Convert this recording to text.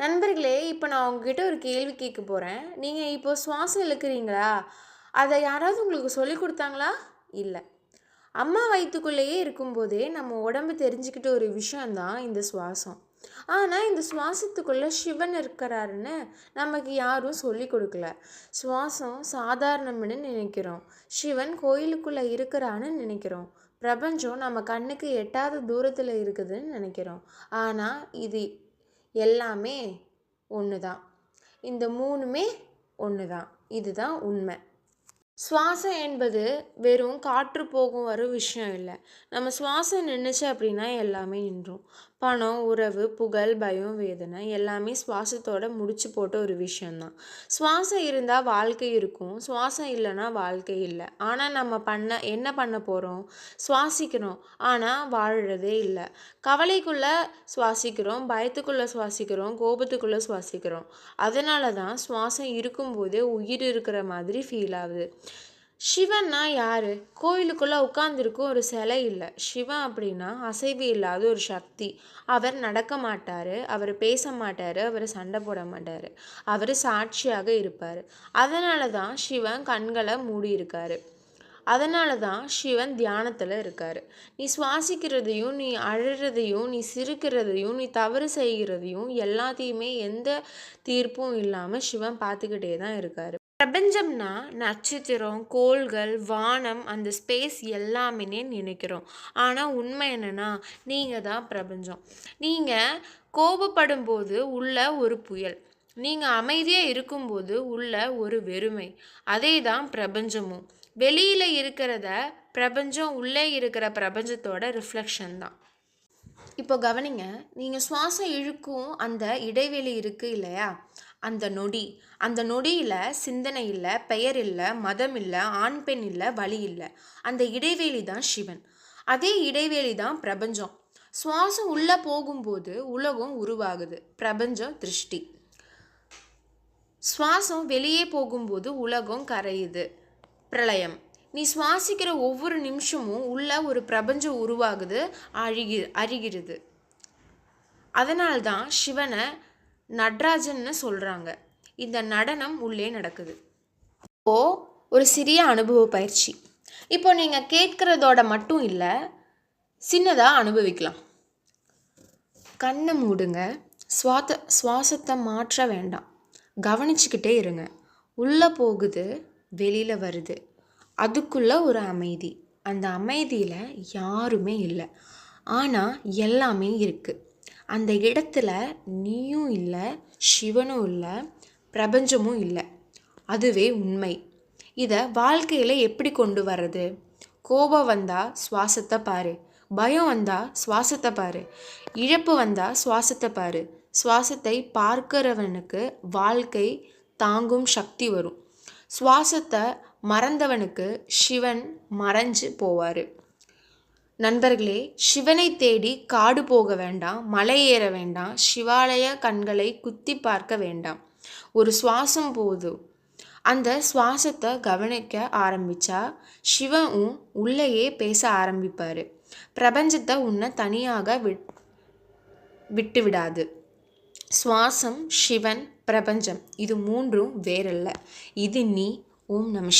நண்பர்களே இப்போ நான் உங்ககிட்ட ஒரு கேள்வி கேட்க போகிறேன் நீங்கள் இப்போ சுவாசம் இழுக்கிறீங்களா? அதை யாராவது உங்களுக்கு சொல்லி கொடுத்தாங்களா? இல்லை. அம்மா வயிற்றுக்குள்ளேயே இருக்கும்போதே நம்ம உடம்பு தெரிஞ்சுக்கிட்ட ஒரு விஷயந்தான் இந்த சுவாசம். ஆனால் இந்த சுவாசத்துக்குள்ளே சிவன் இருக்கிறாருன்னு நமக்கு யாரும் சொல்லி கொடுக்கல. சுவாசம் சாதாரணம்னு நினைக்கிறோம். சிவன் கோயிலுக்குள்ளே இருக்கிறான்னு நினைக்கிறோம். பிரபஞ்சம் நம்ம கண்ணுக்கு எட்டாத தூரத்தில் இருக்குதுன்னு நினைக்கிறோம். ஆனால் இது எல்லாமே ஒன்று தான் இந்த மூணுமே ஒன்று தான் இதுதான் உண்மை. சுவாசம் என்பது வெறும் காற்று போகும் வரும் விஷயம் இல்லை. நம்ம சுவாசம் நின்றுச்சு அப்படின்னா எல்லாமே நின்றும். பணம் உறவு புகழ் பயம் வேதனை எல்லாமே சுவாசத்தோட முடிச்சு போட்ட ஒரு விஷயந்தான் சுவாசம் இருந்தால் வாழ்க்கை இருக்கும். சுவாசம் இல்லைன்னா வாழ்க்கை இல்லை. ஆனால் நம்ம பண்ண என்ன பண்ண போகிறோம் சுவாசிக்கிறோம். ஆனால் வாழறதே இல்லை. கவலைக்குள்ளே சுவாசிக்கிறோம் பயத்துக்குள்ளே சுவாசிக்கிறோம் கோபத்துக்குள்ளே சுவாசிக்கிறோம். அதனால தான் சுவாசம் இருக்கும்போதே உயிர் இருக்கிற மாதிரி ஃபீல் ஆகுது. சிவன்னா யார்? கோயிலுக்குள்ளே உட்காந்துருக்கும் ஒரு சிலை இல்லை. சிவன் அப்படின்னா அசைவு இல்லாத ஒரு சக்தி. அவர் நடக்க மாட்டார் அவர் பேச மாட்டார் அவர் சண்டை போட மாட்டார். அவர் சாட்சியாக இருப்பார். அதனால தான் சிவன் கண்களை மூடி இருக்காரு. அதனால தான் சிவன் தியானத்தில் இருக்கார். நீ சுவாசிக்கிறதையும் நீ அழுறதையும் நீ சிரிக்கிறதையும் நீ தவறு செய்கிறதையும் எல்லாத்தையுமே எந்த தீர்ப்பும் இல்லாமல் சிவன் பார்த்துக்கிட்டே தான் இருக்கார். பிரபஞ்சம்னா நட்சத்திரம் கோள்கள் வானம் அந்த ஸ்பேஸ் எல்லாமே நினைக்கிறோம். ஆனால் உண்மை என்னென்னா நீங்கள் தான் பிரபஞ்சம். நீங்கள் கோபப்படும் போது உள்ள ஒரு புயல். நீங்கள் அமைதியாக இருக்கும்போது உள்ள ஒரு வெறுமை. அதே தான் பிரபஞ்சமும். வெளியில் இருக்கிறத பிரபஞ்சம் உள்ளே இருக்கிற பிரபஞ்சத்தோட ரிஃப்ளெக்ஷன் தான். இப்போ கவனிங்க நீங்கள் சுவாசம் இழுக்கும் அந்த இடைவெளி இருக்குது இல்லையா? அந்த நொடி. அந்த நொடியில் சிந்தனை இல்லை பெயர் இல்லை மதம் இல்லை ஆண் பெண் இல்லை வழி இல்லை. அந்த இடைவெளி தான் சிவன். அதே இடைவெளி தான் பிரபஞ்சம். சுவாசம் உள்ளே போகும்போது உலகம் உருவாகுது. பிரபஞ்சம் திருஷ்டி. சுவாசம் வெளியே போகும்போது உலகம் கரையுது. பிரளயம். நீ சுவாசிக்கிற ஒவ்வொரு நிமிஷமும் உள்ள ஒரு பிரபஞ்சம் உருவாகுது அழுகி அறிகிறது அதனால்தான் சிவனை நட்ராஜன்னு சொல்கிறாங்க இந்த நடனம் உள்ளே நடக்குது. இப்போது ஒரு சிறிய அனுபவ பயிற்சி. இப்போ நீங்கள் கேட்குறதோட மட்டும் இல்லை சின்னதாக அனுபவிக்கலாம். கண்ணை மூடுங்க. சுவாத்த சுவாசத்தை மாற்ற வேண்டாம். கவனிச்சுக்கிட்டே இருங்க. உள்ளே போகுது வெளியில் வருது. அதுக்குள்ளே ஒரு அமைதி. அந்த அமைதியில் யாருமே இல்லை. ஆனால் எல்லாமே இருக்குது அந்த இடத்துல நீயும் இல்லை சிவனும் இல்லை பிரபஞ்சமும் இல்லை. அதுவே உண்மை. இதை வாழ்க்கையில் எப்படி கொண்டு வர்றது? கோபம் வந்தால் சுவாசத்தை பாரு. பயம் வந்தால் சுவாசத்தை பாரு. இழப்பு வந்தால் சுவாசத்தை பாரு. சுவாசத்தை பார்க்கிறவனுக்கு வாழ்க்கை தாங்கும் சக்தி வரும். சுவாசத்தை மறந்தவனுக்கு சிவன் மறைஞ்சு போவார். நண்பர்களே சிவனை தேடி காடு போக வேண்டாம் மலை ஏற வேண்டாம் சிவாலய கண்களை குத்தி பார்க்க வேண்டாம். ஒரு சுவாசம் போதும். அந்த சுவாசத்தை கவனிக்க ஆரம்பித்தா சிவனும் உள்ளேயே பேச ஆரம்பிப்பார். பிரபஞ்சத்தை உன்னை தனியாக விட் விட்டு விடாது சுவாசம் சிவன் பிரபஞ்சம் இது மூன்றும் வேறல்ல. இது நீ قومنا من